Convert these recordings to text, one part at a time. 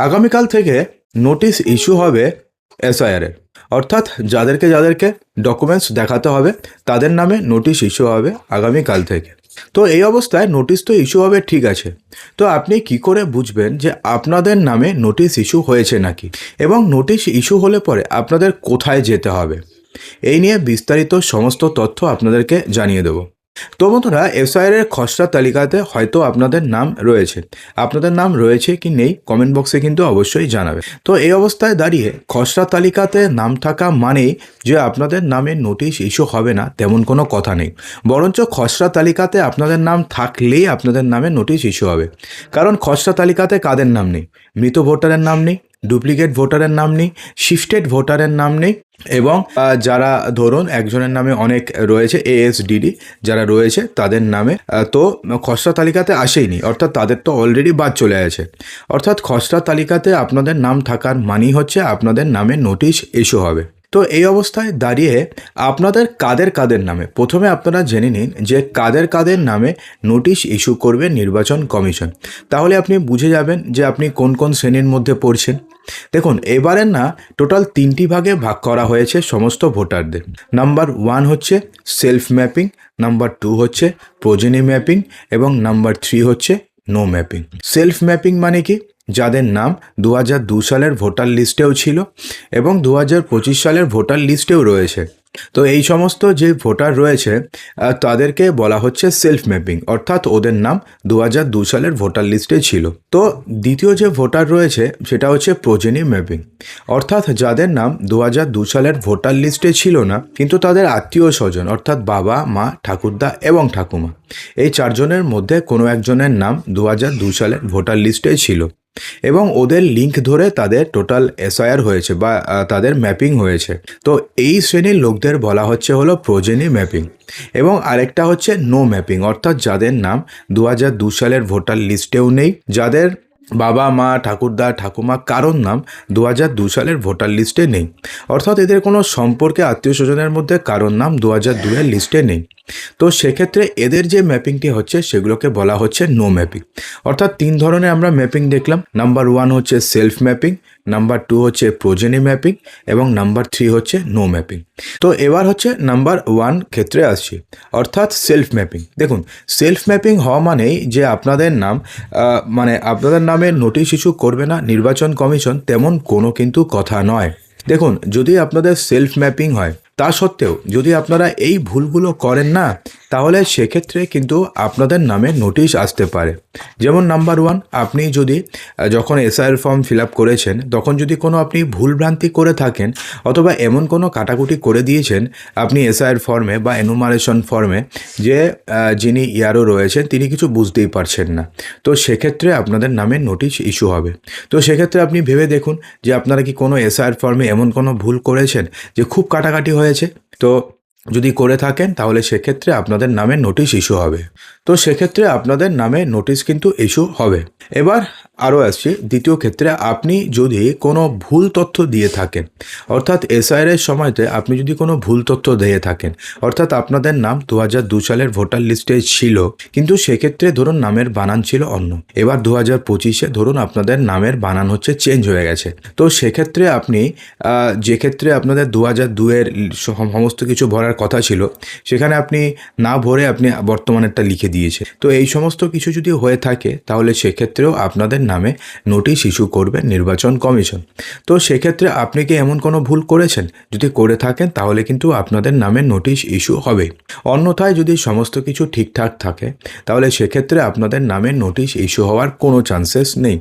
আগামীকাল থেকে notice issue হবে এসআইআরের অর্থাৎ যাদেরকে যাদেরকে ডকুমেন্টস দেখাতে হবে, তাদের নামে নোটিশ ইস্যু হবে আগামীকাল থেকে। তো এই অবস্থায় নোটিশ তো ইস্যু হবে, ঠিক আছে। তো আপনি কি করে বুঝবেন যে আপনাদের নামে নোটিশ ইস্যু হয়েছে নাকি? এবং নোটিশ ইস্যু হলে পরে আপনাদের কোথায় যেতে হবে? এই নিয়ে বিস্তারিত সমস্ত তথ্য আপনাদেরকে জানিয়ে দেবো। তো বন্ধুরা এসআইআর এর খসড়া তালিকাতে হয়তো আপনাদের নাম রয়েছে। আপনাদের নাম রয়েছে কি নেই, কমেন্ট বক্সে কিন্তু অবশ্যই জানাবে। তো এই অবস্থায় দাঁড়িয়ে খসড়া তালিকাতে নাম থাকা মানেই যে আপনাদের নামে নোটিশ ইস্যু হবে না, তেমন কোনো কথা নেই। বরঞ্চ খসড়া তালিকাতে আপনাদের নাম থাকলেই আপনাদের নামে নোটিশ ইস্যু হবে। কারণ খসড়া তালিকাতে কাদের নাম নেই? মৃত ভোটারের নাম নেই, ডুপ্লিকেট ভোটারের নাম নেই, শিফটেড ভোটারের নাম নেই এবং যারা, ধরুন, একজনের নামে অনেক রয়েছে এএসডিডি যারা রয়েছে, তাদের নামে তো খসড়া তালিকাতে আসেইনি। অর্থাৎ তাদের তো অলরেডি বাদ চলে আছে অর্থাৎ খসড়া তালিকাতে আপনাদের নাম থাকার মানেই হচ্ছে আপনাদের নামে নোটিশ ইস্যু হবে। তো এই অবস্থায় দাঁড়িয়ে আপনাদের কাদের কাদের নামে? প্রথমে আপনারা জেনে নিন যে কাদের কাদের নামে নোটিশ ইস্যু করবে নির্বাচন কমিশন। তাহলে আপনি বুঝে যাবেন যে আপনি কোন কোন শ্রেণির মধ্যে পড়ছেন। দেখুন এবারের না টোটাল তিনটি ভাগে ভাগ করা হয়েছে সমস্ত ভোটারদের। নাম্বার ওয়ান হচ্ছে সেলফ ম্যাপিং, নাম্বার টু হচ্ছে প্রোজেনি ম্যাপিং এবং নাম্বার থ্রি হচ্ছে নো ম্যাপিং। সেলফ ম্যাপিং মানে কি? যাদের নাম দু দু সালের ভোটার লিস্টেও ছিল এবং দু হাজার পঁচিশ সালের ভোটার লিস্টেও রয়েছে। তো এই সমস্ত যে ভোটার রয়েছে তাদেরকে বলা হচ্ছে সেলফ ম্যাপিং অর্থাৎ ওদের নাম দু সালের ভোটার লিস্টে ছিল। তো দ্বিতীয় যে ভোটার রয়েছে, সেটা হচ্ছে প্রোজেনি ম্যাপিং, অর্থাৎ যাদের নাম দু সালের ভোটার লিস্টে ছিল না, কিন্তু তাদের আত্মীয় স্বজন, অর্থাৎ বাবা, মা, ঠাকুরদা এবং ঠাকুমা, এই চারজনের মধ্যে কোনো একজনের নাম দু সালের ভোটার লিস্টে ছিল। এবং ওদের লিঙ্ক ধরে তাদের টোটাল এসআইআর হয়েছে বা তাদের ম্যাপিং হয়েছে। তো এই শ্রেণির লোকদের বলা হচ্ছে হলো প্রোজেনি ম্যাপিং এবং আরেকটা হচ্ছে নো ম্যাপিং অর্থাৎ যাদের নাম দু সালের ভোটার লিস্টেও নেই, যাদের বাবা মা, ঠাকুরদা, ঠাকুমা কারোর নাম দু হাজার দু সালের ভোটার লিস্টে নেই। অর্থাৎ এদের কোনো সম্পর্কে আত্মীয় স্বজনের মধ্যে কারোর নাম দু হাজার দুয়ের লিস্টে নেই। তো সেক্ষেত্রে এদের যে ম্যাপিংটি হচ্ছে, সেগুলোকে বলা হচ্ছে নো ম্যাপিং অর্থাৎ তিন ধরনের আমরা ম্যাপিং দেখলাম। নাম্বার ওয়ান হচ্ছে সেলফ ম্যাপিং নাম্বার টু হচ্ছে প্রোজেনি ম্যাপিং এবং নাম্বার থ্রি হচ্ছে নো ম্যাপিং তো এবার হচ্ছে নাম্বার ওয়ান ক্ষেত্রে আসছি, অর্থাৎ সেলফ ম্যাপিং দেখুন সেলফ ম্যাপিং হওয়া মানেই যে আপনাদের নাম মানে আপনাদের নামে নোটিশ ইস্যু করবে না, নির্বাচন কমিশন, তেমন কোনো কিন্তু কথা নয়। দেখুন, যদি আপনাদের সেলফ ম্যাপিং হয় তা সত্ত্বেও যদি আপনারা এই ভুলগুলো করেন না, তাহলে সেক্ষেত্রে কিন্তু আপনাদের নামে নোটিশ আসতে পারে। যেমন নাম্বার ওয়ান, আপনি যদি যখন এসআইআর ফর্ম ফিল আপ করেছেন, তখন যদি কোনো আপনি ভুলভ্রান্তি করে থাকেন অথবা এমন কোনো কাটাকুটি করে দিয়েছেন আপনি এসআইআর ফর্মে বা এনুমারেশন ফর্মে যে যিনি ইয়ারও রয়েছেন, তিনি কিছু বুঝতেই পারছেন না, তো সেক্ষেত্রে আপনাদের নামে নোটিশ ইস্যু হবে। তো সেক্ষেত্রে আপনি ভেবে দেখুন যে আপনারা কি কোনো এসআইআর ফর্মে এমন কোনো ভুল করেছেন যে খুব কাটাকাটি হয়েছে তো যদি করে থাকেন, তাহলে সেক্ষেত্রে আপনাদের নামে নোটিশ ইস্যু হবে। তো সেক্ষেত্রে আপনাদের নামে নোটিশ কিন্তু ইস্যু হবে। এবার আরও আসছি, দ্বিতীয় ক্ষেত্রে আপনি যদি কোনো ভুল তথ্য দিয়ে থাকেন, অর্থাৎ এসআইআর এর সময়তে আপনি যদি কোনো ভুল তথ্য দিয়ে থাকেন, অর্থাৎ আপনাদের নাম দু হাজার দু সালের ভোটার লিস্টে ছিল, কিন্তু সেক্ষেত্রে ধরুন নামের বানান ছিল অন্য। এবার দু হাজার পঁচিশে ধরুন আপনাদের নামের বানান হচ্ছে চেঞ্জ হয়ে গেছে। তো সেক্ষেত্রে আপনি যে ক্ষেত্রে আপনাদের দু হাজার দুয়ের সমস্ত কিছু ভরার কথা ছিল, সেখানে আপনি না ভরে আপনি বর্তমানেরটা লিখে দিয়েছে তো এই সমস্ত কিছু যদি হয়ে থাকে, তাহলে সেক্ষেত্রেও আপনাদের নামে নোটিশ ইস্যু করবে নির্বাচন কমিশন। তো সেক্ষেত্রে আপনি কি এমন কোনো ভুল করেছেন? যদি করে থাকেন, তাহলে কিন্তু আপনাদের নামে নোটিশ ইস্যু হবে। অন্যথায় যদি সমস্ত কিছু ঠিকঠাক থাকে, তাহলে সেক্ষেত্রে আপনাদের নামে নোটিশ ইস্যু হওয়ার কোনো চান্সেস নেই।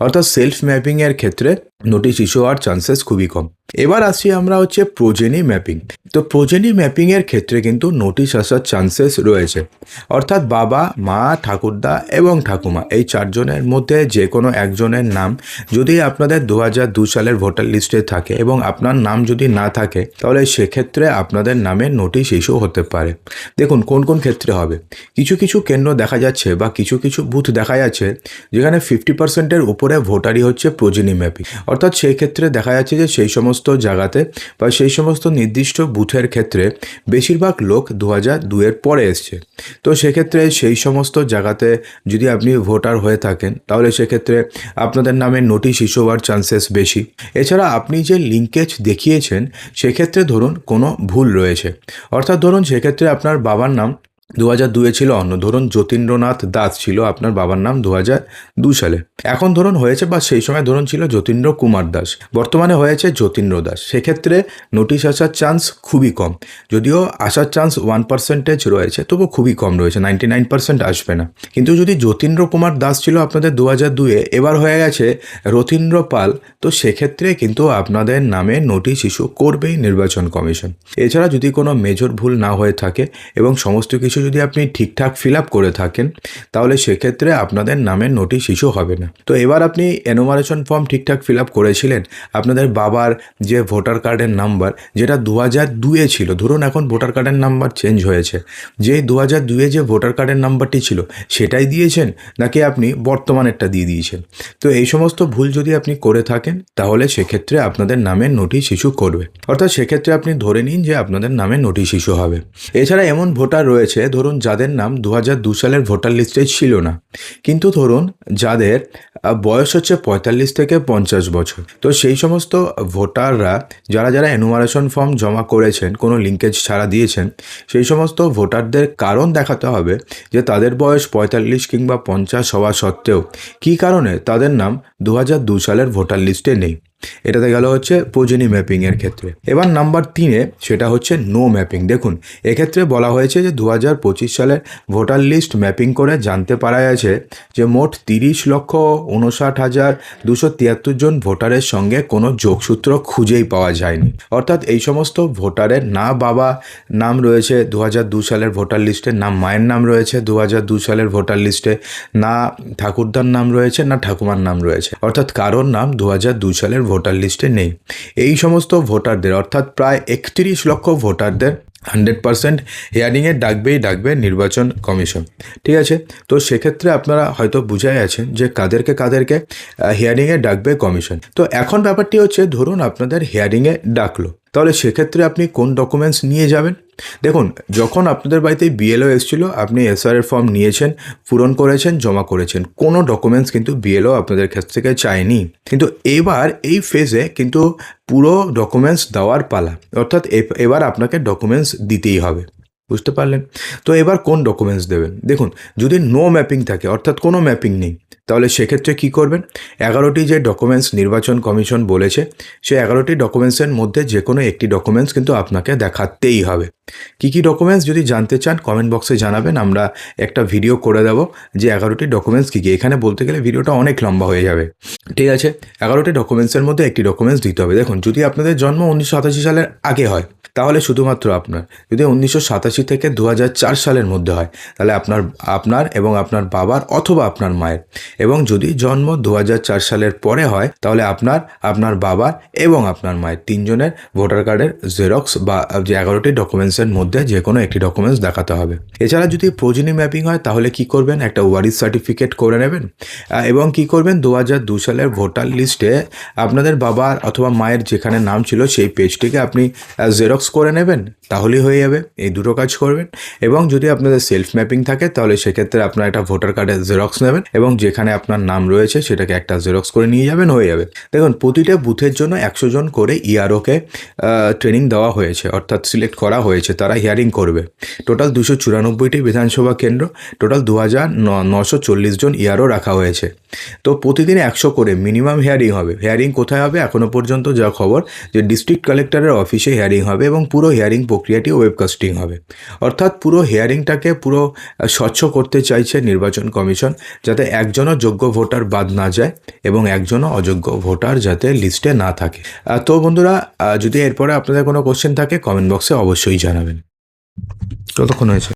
অর্থাৎ সেলফ ম্যাপিংয়ের ক্ষেত্রে নোটিশ ইস্যু হওয়ার চান্সেস খুবই কম। এবার আসি আমরা হচ্ছে প্রোজেনি ম্যাপিং তো প্রোজেনি ম্যাপিংয়ের ক্ষেত্রে কিন্তু নোটিশ আসার চান্সেস রয়েছে। অর্থাৎ বাবা, মা, ঠাকুরদা এবং ঠাকুমা, এই চারজনের মধ্যে যে কোনো একজনের নাম যদি আপনাদের দু দু সালের ভোটার লিস্টে থাকে এবং আপনার নাম যদি না থাকে, তাহলে সেক্ষেত্রে আপনাদের নামে নোটিশ ইস্যু হতে পারে। দেখুন, কোন কোন ক্ষেত্রে হবে? কিছু কিছু কেন্দ্র দেখা যাচ্ছে বা কিছু কিছু বুথ দেখা যাচ্ছে যেখানে ফিফটি পার্সেন্টের উপরে ভোটারই হচ্ছে প্রোজেনি ম্যাপিং অর্থাৎ সেই ক্ষেত্রে দেখা যাচ্ছে যে সেই সমস্ত জায়গাতে বা সেই সমস্ত নির্দিষ্ট বুথের ক্ষেত্রে বেশিরভাগ লোক দু হাজার দুয়ের পরে এসছে। তো সেক্ষেত্রে সেই সমস্ত জায়গাতে যদি আপনি ভোটার হয়ে থাকেন, তাহলে সেক্ষেত্রে আপনাদের নামে নোটিশ ইস্যু হওয়ার চান্সেস বেশি। এছাড়া আপনি যে লিঙ্কেজ দেখিয়েছেন, সেক্ষেত্রে ধরুন কোনো ভুল রয়েছে। অর্থাৎ ধরুন সেক্ষেত্রে আপনার বাবার নাম দু হাজার দুয়ে ছিল অন্য। ধরুন যতীন্দ্রনাথ দাস ছিল, আপনার বাবার নাম দু হাজার দু সালে। এখন ধরুন হয়েছে বা সেই সময় ধরুন ছিল যতীন্দ্র কুমার দাস। বর্তমানে হয়েছে যতীন্দ্র দাস। সেক্ষেত্রে নোটিশ আসার চান্স খুবই কম। যদিও আসার চান্স ওয়ান পার্সেন্টেজ রয়েছে তবু খুবই কম রয়েছে, নাইনটি নাইন পার্সেন্ট আসবে না। কিন্তু যদি যতীন্দ্র কুমার দাস ছিল আপনাদের দু হাজার দুয়ে, এবার হয়ে গেছে রথীন্দ্র পাল, তো সেক্ষেত্রে কিন্তু আপনাদের নামে নোটিশ ইস্যু করবেই নির্বাচন কমিশন। এছাড়া যদি কোনো মেজর ভুল না হয়ে থাকে এবং সমস্ত কিছু যদি আপনি ঠিকঠাক ফিল আপ করে থাকেন, তাহলে সেক্ষেত্রে আপনাদের নামে নোটিশ ইস্যু হবে না। তো এবার আপনি এনোমারেশন ফর্ম ঠিকঠাক ফিল আপ করেছিলেন, আপনাদের বাবার যে ভোটার কার্ডের নাম্বার, যেটা দু হাজার দুয়ে ছিল, ধরুন এখন ভোটার কার্ডের নাম্বার চেঞ্জ হয়েছে যে দু হাজার দুয়ে যে ভোটার কার্ডের নাম্বারটি ছিল, সেটাই দিয়েছেন নাকি আপনি বর্তমানেরটা দিয়ে দিয়েছেন? তো এই সমস্ত ভুল যদি আপনি করে থাকেন, তাহলে সেক্ষেত্রে আপনাদের নামে নোটিশ ইস্যু করবে। অর্থাৎ সেক্ষেত্রে আপনি ধরে নিন যে আপনাদের নামে নোটিশ ইস্যু হবে। এছাড়া এমন ভোটার রয়েছে ধরুন যাদের নাম দু দু সালের ভোটার লিস্টে ছিল না, কিন্তু ধরুন যাদের বয়স হচ্ছে পঁয়তাল্লিশ থেকে পঞ্চাশ বছর, তো সেই সমস্ত ভোটাররা যারা যারা এনুমারেশন ফর্ম জমা করেছেন, কোনো লিঙ্কেজ ছাড়া দিয়েছেন, সেই সমস্ত ভোটারদের কারণ দেখাতে হবে যে তাদের বয়স পঁয়তাল্লিশ কিংবা পঞ্চাশ হওয়া সত্ত্বেও, কী কারণে তাদের নাম দু সালের ভোটার লিস্টে নেই। এটাতে গেল হচ্ছে পোজেনি ম্যাপিংয়ের ক্ষেত্রে। এবার নাম্বার তিনে সেটা হচ্ছে নো ম্যাপিং দেখুন, এক্ষেত্রে বলা হয়েছে যে দু হাজার পঁচিশ সালের ভোটার লিস্ট ম্যাপিং করে জানতে পারা গেছে যে মোট তিরিশ লক্ষ উনষাট হাজার দুশো তিয়াত্তর জন ভোটারের সঙ্গে কোনো যোগসূত্র খুঁজেই পাওয়া যায়নি। অর্থাৎ এই সমস্ত ভোটারের না বাবা নাম রয়েছে দু দু সালের ভোটার লিস্টে না মায়ের নাম রয়েছে দু দু সালের ভোটার লিস্টে না ঠাকুরদার নাম রয়েছে, না ঠাকুমার নাম রয়েছে। অর্থাৎ কারোর নাম দু হাজার দু সালের ভোটার লিস্টে নেই। এই সমস্ত ভোটারদের, অর্থাৎ প্রায় একত্রিশ লক্ষ ভোটারদের হান্ড্রেড পার্সেন্ট হিয়ারিংয়ে ডাকবেই ডাকবে নির্বাচন কমিশন। ঠিক আছে? তো সেক্ষেত্রে আপনারা হয়তো বুঝাই আছেন যে কাদেরকে কাদেরকে হিয়ারিংয়ে ডাকবে কমিশন। তো এখন ব্যাপারটি হচ্ছে, ধরুন আপনাদের হিয়ারিংয়ে ডাকলো, তাহলে সেক্ষেত্রে আপনি কোন ডকুমেন্টস নিয়ে যাবেন? দেখুন, যখন আপনাদের বাড়িতে বিএলও এসেছিল, আপনি এসআরের ফর্ম নিয়েছেন, পূরণ করেছেন, জমা করেছেন। কোনো ডকুমেন্টস কিন্তু বিএলও আপনাদের কাছ থেকে চায়নি। কিন্তু এবার এই ফেজে কিন্তু পুরো ডকুমেন্টস দেওয়ার পালা। অর্থাৎ এবার আপনাকে ডকুমেন্টস দিতেই হবে। বুঝতে পারলেন? তো এবার কোন ডকুমেন্টস দেবেন? দেখুন, যদি নো ম্যাপিং থাকে, অর্থাৎ কোনো ম্যাপিং নেই, তাহলে সেক্ষেত্রে কি করবেন? এগারোটি যে ডকুমেন্টস নির্বাচন কমিশন বলেছে, সেই এগারোটি ডকুমেন্টসের মধ্যে যে কোনো একটি ডকুমেন্টস কিন্তু আপনাকে দেখাতেই হবে। কী কী ডকুমেন্টস যদি জানতে চান কমেন্ট বক্সে জানাবেন, আমরা একটা ভিডিও করে দেব যে এগারোটি ডকুমেন্টস কী কী। এখানে বলতে গেলে ভিডিওটা অনেক লম্বা হয়ে যাবে। ঠিক আছে? এগারোটি ডকুমেন্টসের মধ্যে একটি ডকুমেন্টস দিতে হবে। দেখুন, যদি আপনাদের জন্ম উনিশশো সাতাশি সালের আগে হয় তাহলে শুধুমাত্র আপনার। যদি উনিশশো সাতাশি থেকে দু সালের মধ্যে হয়, তাহলে আপনার আপনার এবং আপনার বাবার অথবা আপনার মায়ের। এবং যদি জন্ম দু সালের পরে হয়, তাহলে আপনার আপনার বাবার এবং আপনার মায়ের তিনজনের ভোটার কার্ডের জেরক্স বা যে এগারোটি ডকুমেন্টসের মধ্যে যে কোনো একটি ডকুমেন্টস দেখাতে হবে। এছাড়া যদি প্রোজিনি ম্যাপিং হয়, তাহলে কি করবেন? একটা ওয়ারিস সার্টিফিকেট করে নেবেন। এবং কি করবেন? দু দু সালের ভোটার লিস্টে আপনাদের বাবার অথবা মায়ের যেখানে নাম ছিল, সেই পেজটিকে আপনি জেরক্স করে নেবেন? তাহলেই হয়ে যাবে। এই দুটো কাজ করবেন এবং যদি আপনাদের সেলফ ম্যাপিং থাকে তাহলে সেক্ষেত্রে আপনার একটা ভোটার কার্ডের জেরক্স নেবেন এবং যেখানে আপনার নাম রয়েছে সেটাকে একটা জেরক্স করে নিয়ে যাবেন, হয়ে যাবে। দেখুন, প্রতিটা বুথের জন্য একশো জন করে ইআরওকে ট্রেনিং দেওয়া হয়েছে, অর্থাৎ সিলেক্ট করা হয়েছে, তারা হিয়ারিং করবে। টোটাল দুশো চুরানব্বইটি বিধানসভা কেন্দ্র টোটাল দু হাজার নশো চল্লিশ জন ইআরও রাখা হয়েছে। তো প্রতিদিন একশো করে মিনিমাম হেয়ারিং হবে। হেয়ারিং কোথায় হবে? এখনও পর্যন্ত যা খবর যে ডিস্ট্রিক্ট কালেক্টরের অফিসে হেয়ারিং হবে এবং পুরো হেয়ারিং প্রক্রিয়াটি ওয়েবকাস্টিং হবে। অর্থাৎ পুরো হেয়ারিংটাকে পুরো স্বচ্ছ করতে চাইছে নির্বাচন কমিশন যাতে একজনও যোগ্য ভোটার বাদ না যায় এবং একজনও অযোগ্য ভোটার যাতে লিস্টে না থাকে। তো বন্ধুরা যদি এরপরে আপনাদের কোনো কোশ্চেন থাকে কমেন্ট বক্সে অবশ্যই জানাবেন। কতক্ষণ হয়েছে?